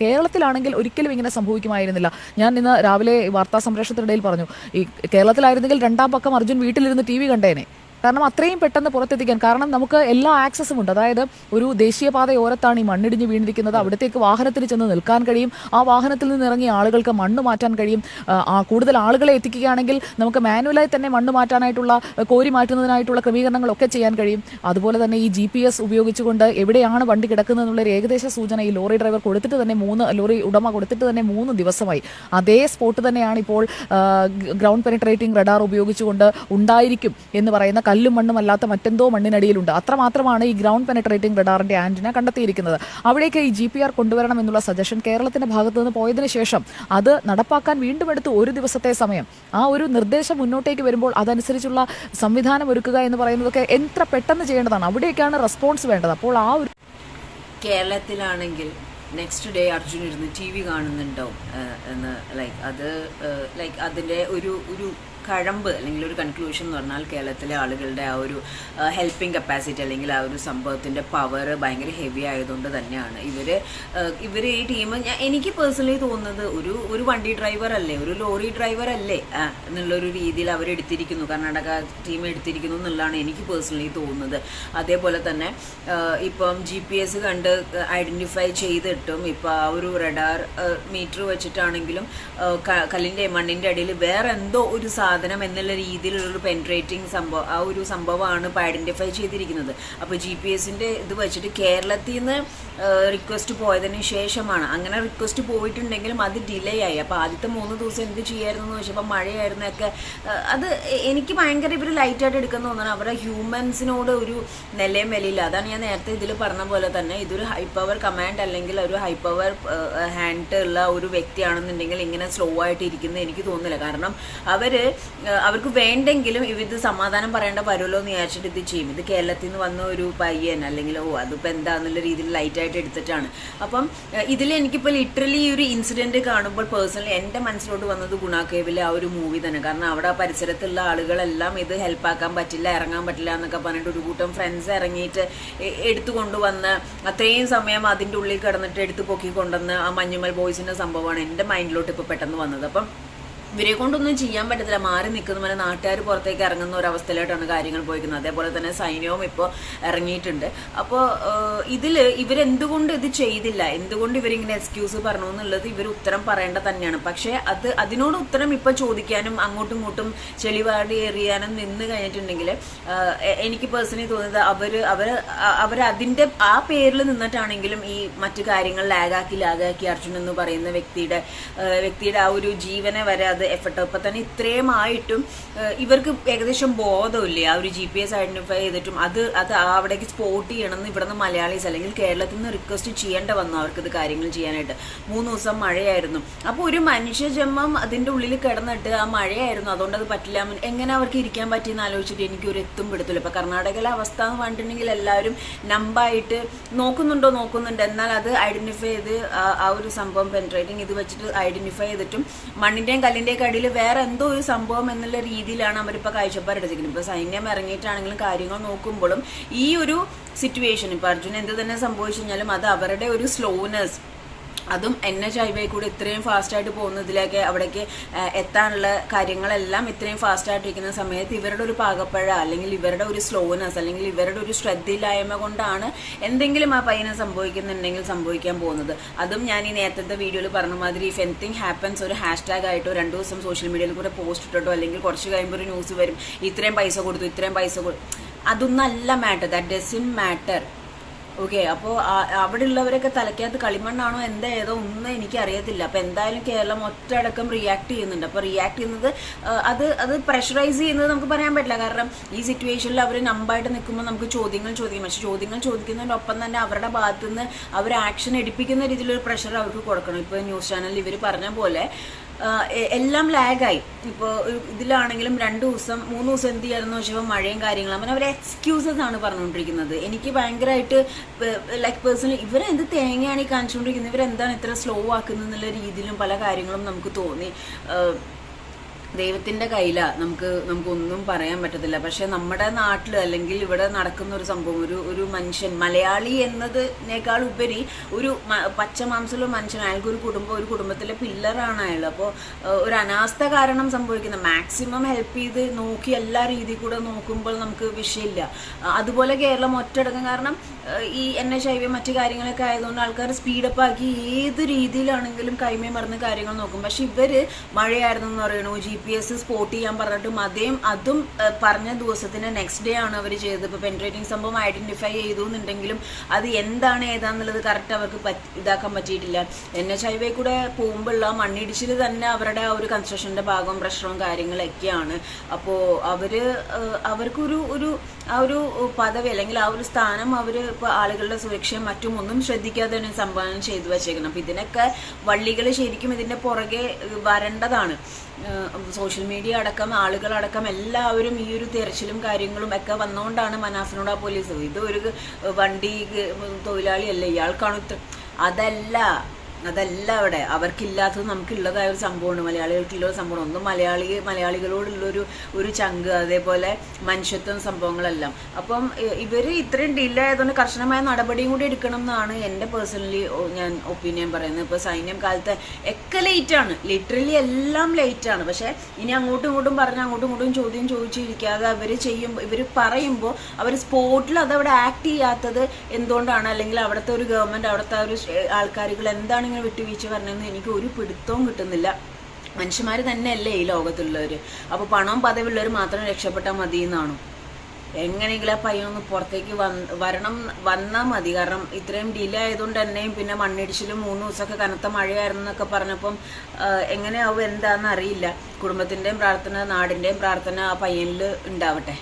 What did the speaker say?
കേരളത്തിലാണെങ്കിൽ ഒരിക്കലും ഇങ്ങനെ സംഭവിക്കുമായിരുന്നില്ല. ഞാൻ ഇന്ന് രാവിലെ വാർത്താ സംപ്രേഷണത്തിനിടയിൽ പറഞ്ഞു ഈ കേരളത്തിലായിരുന്നെങ്കിൽ രണ്ടാം പക്കം അർജുൻ വീട്ടിലിരുന്ന് ടി വി കണ്ടേനെ. കാരണം അത്രയും പെട്ടെന്ന് പുറത്തെത്തിക്കാൻ. കാരണം നമുക്ക് എല്ലാ ആക്സസും ഉണ്ട്. അതായത് ഒരു ദേശീയപാത ഓരത്താണ് ഈ മണ്ണിടിഞ്ഞ് വീണിരിക്കുന്നത്. അവിടത്തേക്ക് വാഹനത്തിൽ ചെന്ന് നിൽക്കാൻ കഴിയും. ആ വാഹനത്തിൽ നിന്ന് ഇറങ്ങി ആളുകൾക്ക് മണ്ണ് മാറ്റാൻ കഴിയും. കൂടുതൽ ആളുകളെ എത്തിക്കുകയാണെങ്കിൽ നമുക്ക് മാനുവലായി തന്നെ മണ്ണ് മാറ്റാനായിട്ടുള്ള കോരി മാറ്റുന്നതിനായിട്ടുള്ള ക്രമീകരണങ്ങളൊക്കെ ചെയ്യാൻ കഴിയും. അതുപോലെ തന്നെ ഈ ജി പി എസ് ഉപയോഗിച്ചുകൊണ്ട് എവിടെയാണ് വണ്ടി കിടക്കുന്നത് എന്നുള്ളൊരു ഏകദേശ സൂചന ഈ ലോറി ഡ്രൈവർ കൊടുത്തിട്ട് തന്നെ മൂന്ന് ലോറി ഉടമ കൊടുത്തിട്ട് തന്നെ മൂന്ന് ദിവസമായി. അതേ സ്പോട്ട് തന്നെയാണ് ഇപ്പോൾ ഗ്രൗണ്ട് പെനിട്രേറ്റിംഗ് റഡാർ ഉപയോഗിച്ചുകൊണ്ട് ഉണ്ടായിരിക്കും എന്ന് പറയുന്ന കല്ലും മണ്ണും അല്ലാത്ത മറ്റെന്തോ മണ്ണിനടിയിലുണ്ട്. അത്രമാത്രമാണ് ഈ ഗ്രൗണ്ട് പെനട്രേറ്റിംഗ് റഡാറിന്റെ ആന്റിന കണ്ടെത്തിയിരിക്കുന്നത്. അവിടേക്ക് ഈ ജി പി ആർ കൊണ്ടുവരണം എന്നുള്ള സജഷൻ കേരളത്തിന്റെ ഭാഗത്ത് നിന്ന് പോയതിനു ശേഷം അത് നടപ്പാക്കാൻ വീണ്ടും എടുത്ത് ഒരു ദിവസത്തെ സമയം. ആ ഒരു നിർദ്ദേശം മുന്നോട്ടേക്ക് വരുമ്പോൾ അതനുസരിച്ചുള്ള സംവിധാനം ഒരുക്കുക എന്ന് പറയുന്നതൊക്കെ എത്ര പെട്ടെന്ന് ചെയ്യേണ്ടതാണ്? അവിടേക്കാണ് റെസ്പോൺസ് വേണ്ടത്. അപ്പോൾ ആ ഒരു കേരളത്തിലാണെങ്കിൽ നെക്സ്റ്റ് ഡേ അർജുൻ ഇരുന്ന് ടി വി കാണുന്നുണ്ടാവും. എന്ന് ലൈക്ക് അത് ലൈക്ക് അതിന്റെ ഒരു ഒരു കഴമ്പ് അല്ലെങ്കിൽ ഒരു കൺക്ലൂഷൻ എന്ന് പറഞ്ഞാൽ കേരളത്തിലെ ആളുകളുടെ ആ ഒരു ഹെൽപ്പിംഗ് കപ്പാസിറ്റി അല്ലെങ്കിൽ ആ ഒരു സംഭവത്തിന്റെ പവർ ഭയങ്കര ഹെവി ആയതുകൊണ്ട് തന്നെയാണ്. ഇവർ ഇവർ ഈ ടീം എനിക്ക് പേഴ്സണലി തോന്നുന്നത് ഒരു ഒരു വണ്ടി ഡ്രൈവർ അല്ലേ ഒരു ലോറി ഡ്രൈവർ അല്ലേ എന്നുള്ളൊരു രീതിയിൽ അവരെടുത്തിരിക്കുന്നു കർണാടക ടീം എടുത്തിരിക്കുന്നു എന്നുള്ളതാണ് എനിക്ക് പേഴ്സണലി തോന്നുന്നത്. അതേപോലെ തന്നെ ഇപ്പം ജി പി എസ് കണ്ട് ഐഡന്റിഫൈ ചെയ്തിട്ടും ഇപ്പോൾ ആ ഒരു റഡാർ മീറ്റർ വെച്ചിട്ടാണെങ്കിലും കല്ലിന്റെ മണ്ണിന്റെ അടിയിൽ വേറെ എന്തോ ഒരു സാധനം എന്നുള്ള രീതിയിലുള്ളൊരു പെൻട്രേറ്റിംഗ് സംഭവം ആ ഒരു സംഭവമാണ് ഇപ്പോൾ ഐഡന്റിഫൈ ചെയ്തിരിക്കുന്നത്. അപ്പോൾ ജി പി എസിന്റെ ഇത് വെച്ചിട്ട് കേരളത്തിൽ നിന്ന് റിക്വസ്റ്റ് പോയതിന് ശേഷമാണ്. അങ്ങനെ റിക്വസ്റ്റ് പോയിട്ടുണ്ടെങ്കിലും അത് ഡിലേ ആയി. അപ്പോൾ ആദ്യത്തെ മൂന്ന് ദിവസം എന്ത് ചെയ്യായിരുന്നു എന്ന് വെച്ചപ്പോൾ മഴയായിരുന്നൊക്കെ അത് എനിക്ക് ഭയങ്കര ഇവർ ലൈറ്റായിട്ട് എടുക്കുന്ന തോന്നുന്നു അവരുടെ ഹ്യൂമൻസിനോട് ഒരു നിലയും വിലയില്ല. അതാണ് ഞാൻ നേരത്തെ ഇതിൽ പറഞ്ഞ പോലെ തന്നെ ഇതൊരു ഹൈ പവർ കമാൻഡ് അല്ലെങ്കിൽ ഒരു ഹൈ പവർ ഹാൻഡ് ഉള്ള ഒരു വ്യക്തിയാണെന്നുണ്ടെങ്കിൽ ഇങ്ങനെ സ്ലോ ആയിട്ട് ഇരിക്കുന്നത് എനിക്ക് തോന്നുന്നില്ല. കാരണം അവർ ആ, അവർക്ക് വേണ്ടെങ്കിലും ഇത് സമാധാനം പറയേണ്ട വരുമല്ലോ എന്ന് വിചാരിച്ചിട്ട് ഇത് ചെയ്യും. ഇത് കേരളത്തിൽ നിന്ന് വന്ന ഒരു പയ്യൻ അല്ലെങ്കിൽ ഓ അതിപ്പോൾ എന്താന്നുള്ള രീതിയിൽ ലൈറ്റായിട്ട് എടുത്തിട്ടാണ്. അപ്പം ഇതിൽ എനിക്കിപ്പോൾ ലിറ്ററലി ഈ ഒരു ഇൻസിഡന്റ് കാണുമ്പോൾ പേഴ്സണലി എന്റെ മനസ്സിലോട്ട് വന്നത് ഗുണാക്കേവിലെ ആ ഒരു മൂവി തന്നെ. കാരണം അവിടെ പരിസരത്തുള്ള ആളുകളെല്ലാം ഇത് ഹെൽപ്പാക്കാൻ പറ്റില്ല ഇറങ്ങാൻ പറ്റില്ല എന്നൊക്കെ പറഞ്ഞിട്ട് ഒരു കൂട്ടം ഫ്രണ്ട്സ് ഇറങ്ങിയിട്ട് എടുത്തു കൊണ്ടുവന്ന് അത്രയും സമയം അതിന്റെ ഉള്ളിൽ കിടന്നിട്ട് എടുത്ത് പൊക്കി കൊണ്ടുവന്ന് ആ മഞ്ഞുമൽ ബോയ്സിന്റെ സംഭവമാണ് എന്റെ മൈൻഡിലോട്ട് ഇപ്പോൾ പെട്ടെന്ന് വന്നത്. അപ്പം ഇവരെ കൊണ്ടൊന്നും ചെയ്യാൻ പറ്റത്തില്ല. മാറി നിൽക്കുന്ന. പോലെ നാട്ടുകാർ പുറത്തേക്ക് ഇറങ്ങുന്ന ഒരു അവസ്ഥയിലായിട്ടാണ് കാര്യങ്ങൾ പോയിരിക്കുന്നത് അതേപോലെ തന്നെ സൈന്യവും ഇപ്പോൾ ഇറങ്ങിയിട്ടുണ്ട്. അപ്പോൾ ഇതിൽ ഇവരെന്തുകൊണ്ട് ഇത് ചെയ്തില്ല? എന്തുകൊണ്ട് ഇവരിങ്ങനെ എക്സ്ക്യൂസ് പറഞ്ഞു? എന്നുള്ളത് ഇവർ ഉത്തരം പറയേണ്ട തന്നെയാണ്. പക്ഷേ അത് അതിനോട് ഉത്തരം ഇപ്പോൾ ചോദിക്കാനും അങ്ങോട്ടും ഇങ്ങോട്ടും ചെളിവാടി എറിയാനും നിന്ന് കഴിഞ്ഞിട്ടുണ്ടെങ്കിൽ എനിക്ക് പേഴ്സണലി തോന്നുന്നത് അവർ അവർ അതിന്റെ ആ പേരിൽ നിന്നിട്ടാണെങ്കിലും ഈ മറ്റു കാര്യങ്ങൾ ലാഗാക്കി ലാഗാക്കി അർജുൻ എന്ന് പറയുന്ന വ്യക്തിയുടെ വ്യക്തിയുടെ ആ ഒരു ജീവനെ വരെ അത് എഫർട്ട് ഇപ്പം തന്നെ ഇത്രയും ആയിട്ടും ഇവർക്ക് ഏകദേശം ബോധമില്ലേ? ആ ഒരു ജി പി എസ് ഐഡന്റിഫൈ ചെയ്തിട്ടും അത് അത് അവിടേക്ക് സ്പോട്ട് ചെയ്യണമെന്ന് ഇവിടുന്ന് മലയാളീസ് അല്ലെങ്കിൽ കേരളത്തിൽ നിന്ന് റിക്വസ്റ്റ് ചെയ്യേണ്ട വന്നു അവർക്ക് ഇത് കാര്യങ്ങൾ ചെയ്യാനായിട്ട്. മൂന്ന് ദിവസം മഴയായിരുന്നു. അപ്പോൾ ഒരു മനുഷ്യജന്മം അതിന്റെ ഉള്ളിൽ കിടന്നിട്ട് ആ മഴയായിരുന്നു. അതുകൊണ്ട് അത് പറ്റില്ല. എങ്ങനെ അവർക്ക് ഇരിക്കാൻ പറ്റിയെന്ന് ആലോചിച്ചിട്ട് എനിക്ക് ഒരു എത്തും പിടുത്തില്ല. ഇപ്പം കർണാടകയിലെ അവസ്ഥ എന്ന് പറഞ്ഞിട്ടുണ്ടെങ്കിൽ എല്ലാവരും നമ്പായിട്ട് നോക്കുന്നുണ്ടോ നോക്കുന്നുണ്ട്. എന്നാൽ അത് ഐഡന്റിഫൈ ചെയ്ത് ആ- ഒരു സംഭവം പെൻട്രേറ്റിംഗ് ഇത് വെച്ചിട്ട് ഐഡന്റിഫൈ ചെയ്തിട്ടും മണ്ണിന്റെയും കല്ലിന്റെയും അടിയിൽ വേറെ എന്തോ ഒരു സംഭവം എന്നുള്ള രീതിയിലാണ് അവരിപ്പോൾ കാഴ്ചപ്പാട് എടുത്തിരിക്കുന്നത്. ഇപ്പോൾ സൈന്യം ഇറങ്ങിയിട്ടാണെങ്കിലും കാര്യങ്ങൾ നോക്കുമ്പോഴും ഈ ഒരു സിറ്റുവേഷൻ ഇപ്പോൾ അർജുൻ എന്ത് തന്നെ സംഭവിച്ചു കഴിഞ്ഞാലും അത് അവരുടെ ഒരു സ്ലോനെസ് അതും എൻ എച്ച് ഹൈവേ കൂടെ ഇത്രയും ഫാസ്റ്റായിട്ട് പോകുന്നതിലേക്ക് അവിടേക്ക് എത്താനുള്ള കാര്യങ്ങളെല്ലാം ഇത്രയും ഫാസ്റ്റായിട്ട് ഇരിക്കുന്ന സമയത്ത് ഇവരുടെ ഒരു പാകപ്പഴ അല്ലെങ്കിൽ ഇവരുടെ ഒരു സ്ലോനെസ് അല്ലെങ്കിൽ ഇവരുടെ ഒരു ശ്രദ്ധയില്ലായ്മ കൊണ്ടാണ് എന്തെങ്കിലും ആ പയ്യനെ സംഭവിക്കുന്നുണ്ടെങ്കിൽ സംഭവിക്കാൻ പോകുന്നത്. അതും ഞാൻ ഈ നേരത്തെ വീഡിയോയിൽ പറഞ്ഞ മാതിരി ഇഫ് എനിത്തിങ് ഹാപ്പൻസ് ഒരു ഹാഷ്ടാഗ് ആയിട്ടോ രണ്ടു ദിവസം സോഷ്യൽ മീഡിയയിൽ കൂടെ പോസ്റ്റ് ഇട്ടിട്ടോ അല്ലെങ്കിൽ കുറച്ച് കഴിയുമ്പോൾ ഒരു ന്യൂസ് വരും ഇത്രയും പൈസ കൊടുത്തു ഇത്രയും പൈസ കൊടുത്തു. അതൊന്നല്ല matter that doesn't matter okay അപ്പോ അവിടെ ഉള്ളവരൊക്കെ തലയ്ക്കകത്ത് കളിമണ്ണാണോ? എന്താ ഏതോ ഒന്നും എനിക്ക് അറിയത്തില്ല അപ്പോൾ എന്തായാലും കേരളം ഒറ്റയടക്കം റിയാക്ട് ചെയ്യുന്നുണ്ട്. അപ്പോൾ റിയാക്ട് ചെയ്യുന്നത് അത് അത് പ്രഷറൈസ് ചെയ്യുന്നത് നമുക്ക് പറയാൻ പറ്റില്ല. കാരണം ഈ സിറ്റുവേഷനിൽ അവർ നമ്പായിട്ട് നിൽക്കുമ്പോൾ നമുക്ക് ചോദ്യങ്ങൾ ചോദിക്കും. പക്ഷേ ചോദ്യങ്ങൾ ചോദിക്കുന്നതിനൊപ്പം തന്നെ അവരുടെ ഭാഗത്തുനിന്ന് അവർ ആക്ഷൻ എടുപ്പിക്കുന്ന രീതിയിലൊരു പ്രഷർ അവർക്ക് കൊടുക്കണം. ഇപ്പോൾ ന്യൂസ് ചാനലിൽ ഇവർ പറഞ്ഞ പോലെ എല്ലാം ലാഗായി ഇപ്പോൾ ഇതിലാണെങ്കിലും രണ്ട് ദിവസം മൂന്ന് ദിവസം എന്ത് ചെയ്യായിരുന്നു വെച്ചപ്പോൾ മഴയും കാര്യങ്ങളും. അങ്ങനെ അവർ എക്സ്ക്യൂസസ് ആണ് പറഞ്ഞുകൊണ്ടിരിക്കുന്നത്. എനിക്ക് ഭയങ്കരമായിട്ട് ലൈക്ക് പേഴ്സണലി ഇവരെന്ത് തേങ്ങയാണ് ഈ കാണിച്ചുകൊണ്ടിരിക്കുന്നത്? ഇവരെന്താണ് ഇത്ര സ്ലോ ആക്കുന്നത് എന്നുള്ള രീതിയിലും പല കാര്യങ്ങളും നമുക്ക് തോന്നി. ദൈവത്തിന്റെ കയ്യിലാ. നമുക്ക് നമുക്കൊന്നും പറയാൻ പറ്റത്തില്ല. പക്ഷെ നമ്മുടെ നാട്ടിൽ അല്ലെങ്കിൽ ഇവിടെ നടക്കുന്ന ഒരു സംഭവം ഒരു ഒരു മനുഷ്യൻ മലയാളി എന്നതിനേക്കാൾ ഉപരി ഒരു മ- പച്ച മാംസമുള്ള മനുഷ്യൻ അയാൾക്ക് ഒരു കുടുംബം ഒരു കുടുംബത്തിലെ പില്ലറാണ് അയാൾ. അപ്പോൾ ഒരു അനാസ്ഥ കാരണം സംഭവിക്കുന്ന മാക്സിമം ഹെൽപ്പ് ചെയ്ത് നോക്കി എല്ലാ രീതിയിൽ കൂടെ നോക്കുമ്പോൾ നമുക്ക് വിഷയമില്ല. അതുപോലെ കേരളം ഒറ്റടക്കം കാരണം ഈ എൻ എച്ച് ഐ വി മറ്റു കാര്യങ്ങളൊക്കെ ആയതുകൊണ്ട് ആൾക്കാർ സ്പീഡപ്പ് ആക്കി ഏത് രീതിയിലാണെങ്കിലും കൈമേ മറന്ന് കാര്യങ്ങൾ നോക്കും. പക്ഷെ ഇവർ മഴയായിരുന്നു എന്ന് പറയണു ജി പി എസ് സ്പോട്ട് ചെയ്യാൻ പറഞ്ഞിട്ട് അതേം അതും പറഞ്ഞ ദിവസത്തിന് നെക്സ്റ്റ് ഡേ ആണ് അവർ ചെയ്തത്. ഇപ്പോൾ പെൻട്രേറ്റിംഗ് സംഭവം ഐഡന്റിഫൈ ചെയ്തു എന്നുണ്ടെങ്കിലും അത് എന്താണ് ഏതാന്നുള്ളത് കറക്റ്റ് അവർക്ക് ഇതാക്കാൻ പറ്റിയിട്ടില്ല. എൻ എച്ച് ഐ വൈ കൂടെ പോകുമ്പോഴുള്ള മണ്ണിടിച്ചിൽ തന്നെ അവരുടെ ആ ഒരു കൺസ്ട്രക്ഷന്റെ ഭാഗവും പ്രഷറും കാര്യങ്ങളൊക്കെയാണ്. അപ്പോൾ അവർ അവർക്കൊരു ഒരു ആ ഒരു പദവി അല്ലെങ്കിൽ ആ ഒരു സ്ഥാനം അവർ ഇപ്പോൾ ആളുകളുടെ സുരക്ഷയും മറ്റും ഒന്നും ശ്രദ്ധിക്കാതെയാണ് തന്നെ സംഭാവന ചെയ്തു വച്ചേക്കണം. അപ്പം ഇതിനൊക്കെ വള്ളികൾ ശരിക്കും ഇതിന്റെ പുറകെ വരേണ്ടതാണ്. സോഷ്യൽ മീഡിയ അടക്കം ആളുകളടക്കം എല്ലാവരും ഈ ഒരു തിരച്ചിലും കാര്യങ്ങളും ഒക്കെ വന്നുകൊണ്ടാണ് മനാഫിനോട് ആ പോലീസ് ഇത് ഒരു വണ്ടി തൊഴിലാളിയല്ല? ഇയാൾക്കാണ് അതല്ല അതല്ല അവിടെ. അവർക്കില്ലാത്തത് നമുക്കുള്ളതായ ഒരു സംഭവമാണ് മലയാളികൾക്കുള്ള സംഭവം ഒന്നും മലയാളി മലയാളികളോടുള്ളൊരു ഒരു ചങ്ക് അതേപോലെ മനുഷ്യത്വം സംഭവങ്ങളെല്ലാം. അപ്പം ഇവർ ഇത്രയും ഡിലേ ആയതുകൊണ്ട് കർശനമായ നടപടിയും കൂടി എടുക്കണം എന്നാണ് എന്റെ പേഴ്സണലി ഞാൻ ഒപ്പീനിയൻ പറയുന്നത്. ഇപ്പോൾ സൈന്യം കാലത്ത് ഒക്കെ ലേറ്റ് ആണ് ലിറ്ററലി എല്ലാം ലേറ്റ് ആണ് പക്ഷേ ഇനി അങ്ങോട്ടും ഇങ്ങോട്ടും പറഞ്ഞ് അങ്ങോട്ടും ഇങ്ങോട്ടും ചോദ്യം ചോദിച്ചിരിക്കാതെ അവർ ചെയ്യുമ്പോൾ ഇവർ പറയുമ്പോൾ അവർ സ്പോട്ടിൽ അതവിടെ ആക്ട് ചെയ്യാത്തത് എന്തുകൊണ്ടാണ്? അല്ലെങ്കിൽ അവിടുത്തെ ഒരു ഗവൺമെന്റ് അവിടുത്തെ ഒരു ആൾക്കാരുകൾ എന്താണ് ഇങ്ങനെ വിട്ടുവീഴ്ച പറഞ്ഞതെന്ന് എനിക്ക് ഒരു പിടുത്തവും കിട്ടുന്നില്ല. മനുഷ്യന്മാർ തന്നെയല്ലേ ഈ ലോകത്തുള്ളവർ അപ്പോൾ പണവും പദവിയുള്ളവർ മാത്രം രക്ഷപ്പെട്ടാൽ മതി എന്നാണോ എങ്ങനെയെങ്കിലും ആ പയ്യനൊന്ന് പുറത്തേക്ക് വരണം വന്നാൽ മതി. കാരണം ഇത്രയും ഡിലേ ആയതുകൊണ്ട് തന്നെയും പിന്നെ മണ്ണിടിച്ചിലും മൂന്ന് ദിവസമൊക്കെ കനത്ത മഴയായിരുന്നു എന്നൊക്കെ പറഞ്ഞപ്പം എങ്ങനെയാവും എന്താണെന്ന് അറിയില്ല. കുടുംബത്തിന്റെയും പ്രാർത്ഥന നാടിന്റെയും പ്രാർത്ഥന ആ പയ്യനിൽ ഉണ്ടാവട്ടെ.